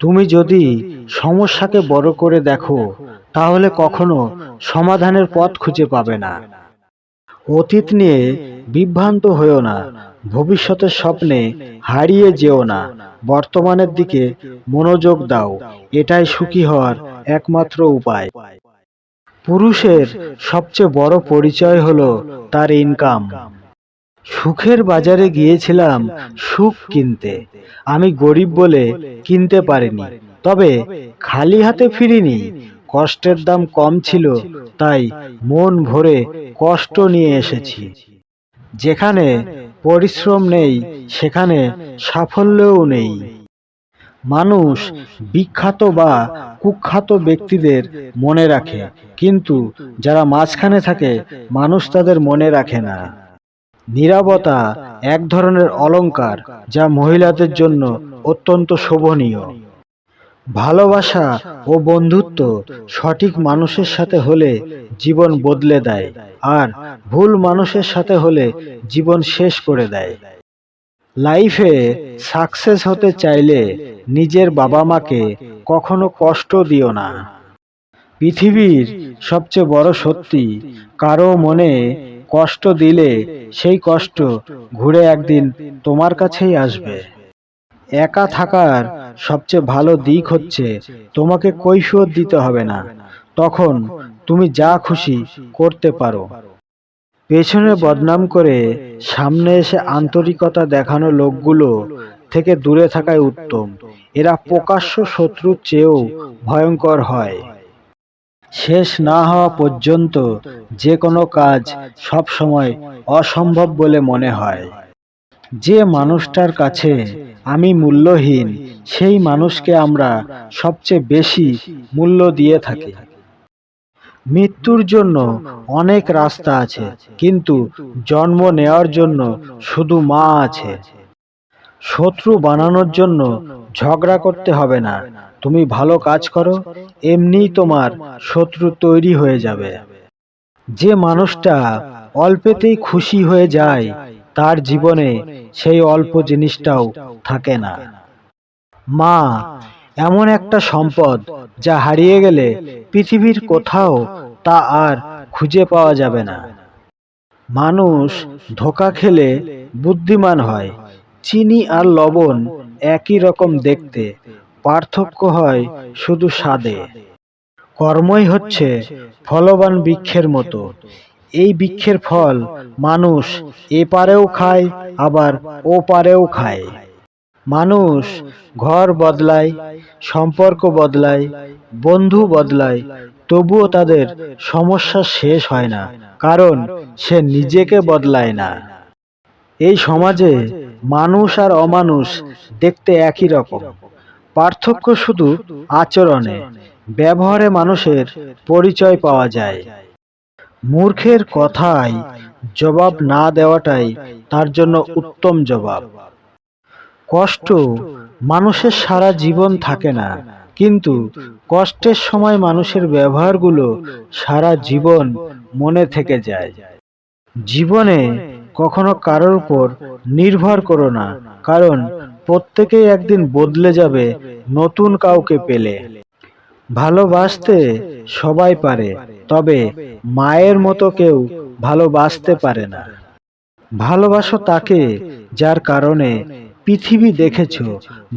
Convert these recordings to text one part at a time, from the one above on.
তুমি যদি সমস্যাকে বড় করে দেখো তাহলে কখনো সমাধানের পথ খুঁজে পাবে না। অতীত নিয়ে বিভ্রান্ত হয়েও না ভবিষ্যতের স্বপ্নে হারিয়ে যেও না। বর্তমানের দিকে মনোযোগ দাও। এটাই সুখী হওয়ার একমাত্র উপায়। পুরুষের সবচেয়ে বড় পরিচয় হলো তার ইনকাম সুখের বাজারে গিয়েছিলাম সুখ কিনতে। আমি গরিব বলে কিনতে পারিনি। তবে খালি হাতে ফিরিনি। কষ্টের দাম কম ছিল, তাই মন ভরে কষ্ট নিয়ে এসেছি। যেখানে পরিশ্রম নেই, সেখানে সাফল্যও নেই। মানুষ বিখ্যাত বা কুখ্যাত ব্যক্তিদের মনে রাখে, কিন্তু যারা মাঝখানে থাকে, মানুষ তাদের মনে রাখে না। নীরবতা এক ধরনের অলংকার যা মহিলাদের জন্য অত্যন্ত শোভনীয়। ভালোবাসা ও বন্ধুত্ব সঠিক মানুষের সাথে হলে জীবন বদলে দেয় আর ভুল মানুষের সাথে হলে জীবন শেষ করে দেয়। লাইফে সাকসেস হতে চাইলে নিজের বাবা মাকে কখনো কষ্ট দিও না। পৃথিবীর সবচেয়ে বড় সত্যি, কারও মনে কষ্ট দিলে সেই কষ্ট ঘুরে একদিন তোমার কাছেই আসবে। একা থাকার সবচেয়ে ভালো দিক হচ্ছে তোমাকে কৈফিয়ত দিতে হবে না। তখন তুমি যা খুশি করতে পারো। পেছনে বদনাম করে সামনে এসে আন্তরিকতা দেখানো লোকগুলো থেকে দূরে থাকাই উত্তম। এরা প্রকাশ্য শত্রুর চেয়েও ভয়ঙ্কর হয়। শেষ না হওয়া পর্যন্ত যে কোনো কাজ সব সময় অসম্ভব বলে মনে হয়। যে মানুষটার কাছে আমি মূল্যহীন, সেই মানুষকে আমরা সবচেয়ে বেশি মূল্য দিয়ে থাকি। মৃত্যুর জন্য অনেক রাস্তা আছে, কিন্তু জন্ম নেওয়ার জন্য শুধু মা আছে। শত্রু বানানোর জন্য ঝগড়া করতে হবে না। তুমি ভালো কাজ করো, এমনিই তোমার শত্রু তৈরি হয়ে যাবে। যে মানুষটা অল্পেতেই খুশি হয়ে যায়, তার জীবনে সেই অল্প জিনিসটাও থাকে না। মা, এমন একটা সম্পদ যা হারিয়ে গেলে পৃথিবীর কোথাও তা আর খুঁজে পাওয়া যাবে না। মানুষ ধোকা খেলে বুদ্ধিমান হয় চিনি আর লবণ একই রকম দেখতে। পার্থক্য হয় শুধু স্বাদে। কর্মই হচ্ছে ফলবান বৃক্ষের মতো। এই বৃক্ষের ফল মানুষ এপারেও খায়, আবার ও পারেও খায়। মানুষ ঘর বদলায়, সম্পর্ক বদলায়, বন্ধু বদলায়, তবুও তাদের সমস্যা শেষ হয় না, কারণ সে নিজেকে বদলায় না। এই সমাজে মানুষ আর অমানুষ দেখতে একই রকম। পার্থক্য শুধু আচরণে, ব্যবহারে মানুষের পরিচয় পাওয়া যায়। মূর্খের কথায় জবাব না দেওয়াটাই তার জন্য উত্তম জবাব। কষ্ট মানুষের সারা জীবন থাকে না, কিন্তু কষ্টের সময় মানুষের ব্যবহারগুলো সারা জীবন মনে থেকে যায়। জীবনে কখনো কারোর উপর নির্ভর করো না, কারণ প্রত্যেকেই একদিন বদলে যাবে, নতুন কাউকে পেলে। ভালোবাসতে সবাই পারে, তবে মায়ের মতো কেউ ভালোবাসতে পারে না। ভালোবাসো তাকে যার কারণে পৃথিবী দেখেছ।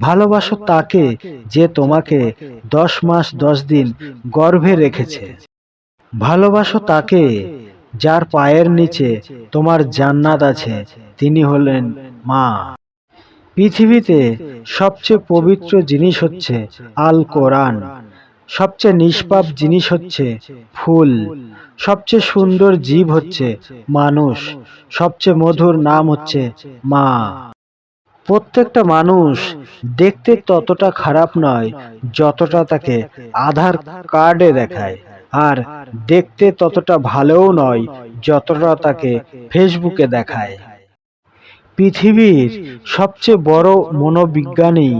ভালোবাসো তাকে যে তোমাকে দশ মাস দশ দিন গর্ভে রেখেছে। ভালোবাসো তাকে যার পায়ের নিচে তোমার জান্নাত আছে, তিনি হলেন মা। পৃথিবীতে সবচেয়ে পবিত্র জিনিস হচ্ছে আল কোরআন সবচেয়ে নিষ্পাপ জিনিস হচ্ছে ফুল। সবচেয়ে সুন্দর জীব হচ্ছে মানুষ। সবচেয়ে মধুর নাম হচ্ছে মা। প্রত্যেকটা মানুষ দেখতে ততটা খারাপ নয়, যতটা তাকে আধার কার্ডে দেখায়। আর দেখতে ততটা ভালোও নয় যতটা তাকে ফেসবুকে দেখায়। পৃথিবীর সবচেয়ে বড় মনোবিজ্ঞানী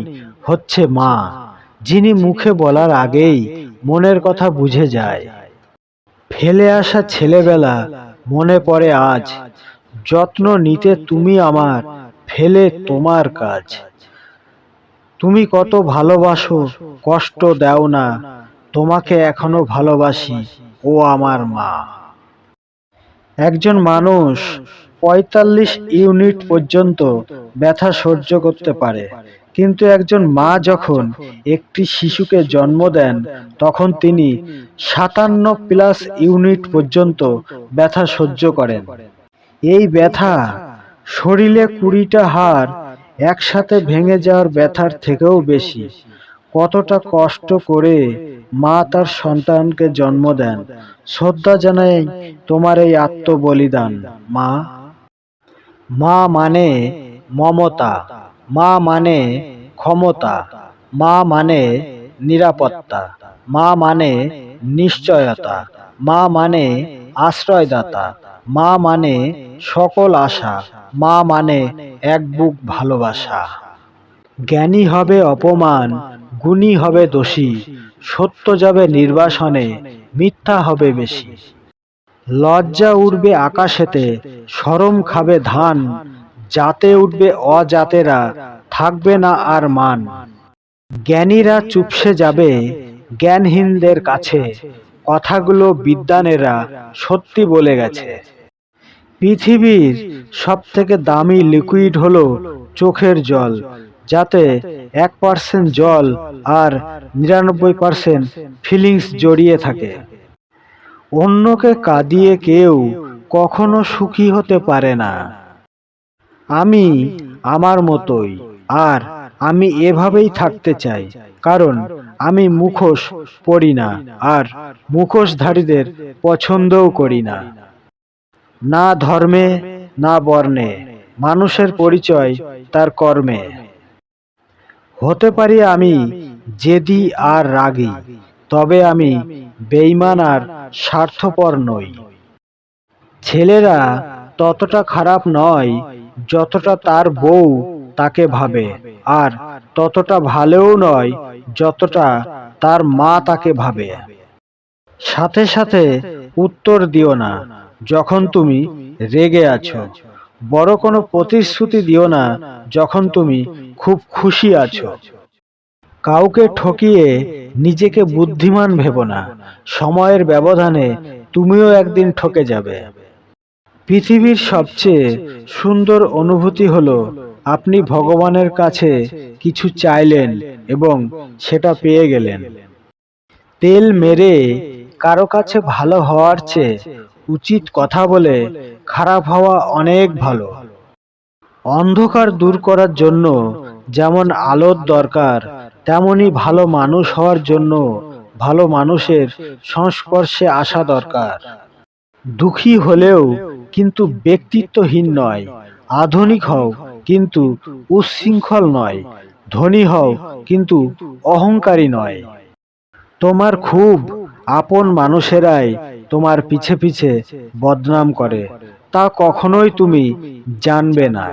হচ্ছে মা, যিনি মুখে বলার আগেই মনের কথা বুঝে যায়। ফেলে আসা ছেলেবেলা মনে পড়ে আজ, যত্ন নিতে তুমি আমার, ফেলে তোমার কাজ। তুমি কত ভালোবাসো, কষ্ট দাও না তোমাকে এখনও ভালোবাসি, ও আমার মা। একজন মানুষ পঁয়তাল্লিশ ইউনিট পর্যন্ত ব্যথা সহ্য করতে পারে, কিন্তু একজন মা যখন একটি শিশুকে জন্ম দেন, তখন তিনি সাতান্ন প্লাস ইউনিট পর্যন্ত ব্যথা সহ্য করেন। এই ব্যথা শরীরে কুড়িটা হাড় একসাথে ভেঙে যাওয়ার ব্যথার থেকেও বেশি। কতটা কষ্ট করে মা তার সন্তানকে জন্ম দেন। শ্রদ্ধা জানাই তোমার এই আত্মবলিদান। মা মা মানে মমতা। মা মানে ক্ষমতা। মা মানে নিরাপত্তা। মা মানে নিশ্চয়তা। মা মানে আশ্রয়দাতা। মা মানে সকল আশা। মা মানে এক বুক ভালোবাসা। জ্ঞানী হবে অপমান, গুণী হবে দোষী। সত্য যাবে নির্বাসনে, মিথ্যা হবে বেশি। লজ্জা উঠবে আকাশেতে, সরম খাবে ধান, জাতে উঠবে অজাতেরা, থাকবে না আর মান। জ্ঞানীরা চুপসে যাবে জ্ঞানহীনদের কাছে, কথাগুলো বিদ্যানেরা সত্যি বলে গেছে। পৃথিবীর সবথেকে দামি লিকুইড হলো চোখের জল। যাতে এক পার্সেন্ট জল আর নিরানব্বই পার্সেন্ট ফিলিংস জড়িয়ে থাকে। অন্যকে কাঁদিয়ে কেউ কখনো সুখী হতে পারে না। আমি আমার মতোই, আর আমি এভাবেই থাকতে চাই, কারণ আমি মুখোশ পড়ি না, আর মুখোশধারীদের পছন্দও করি না। না ধর্মে, না বর্ণে, মানুষের পরিচয় তার কর্মে। হতে পারি আমি জেদি আর রাগী তবে আমি বেইমান আর স্বার্থপর নই। ছেলেরা ততটা খারাপ নয় যতটা তার বউ তাকে ভাবে আর ততটা ভালোও নয় যতটা তার মা তাকে ভাবে। সাথে সাথে উত্তর দিও না যখন তুমি রেগে আছো। বড় কোনো প্রতিশ্রুতি দিও না যখন তুমি খুব খুশি আছো। কাউকে ঠকিয়ে নিজেকে বুদ্ধিমান ভেবো না। সময়ের ব্যবধানে তুমিও একদিন ঠকে যাবে। পৃথিবীর সবচেয়ে সুন্দর অনুভূতি হলো, আপনি ভগবানের কাছে কিছু চাইলেন এবং সেটা পেয়ে গেলেন। তেল মেরে কারও কাছে ভালো হওয়ার চেয়ে উচিত কথা বলে খারাপ হওয়া অনেক ভালো। অন্ধকার দূর করার জন্য যেমন আলোর দরকার, তেমনি ভালো মানুষ হওয়ার জন্য ভালো মানুষের সংস্পর্শে আসা দরকার। দুঃখী হলেও কিন্তু ব্যক্তিত্বহীন নয়। আধুনিক হও কিন্তু উচ্ছৃঙ্খল নয়। ধনী হও কিন্তু অহংকারী নয়। তোমার খুব আপন মানুষেরাই তোমার পিছে পিছে বদনাম করে। তা কখনোই তুমি জানবে না।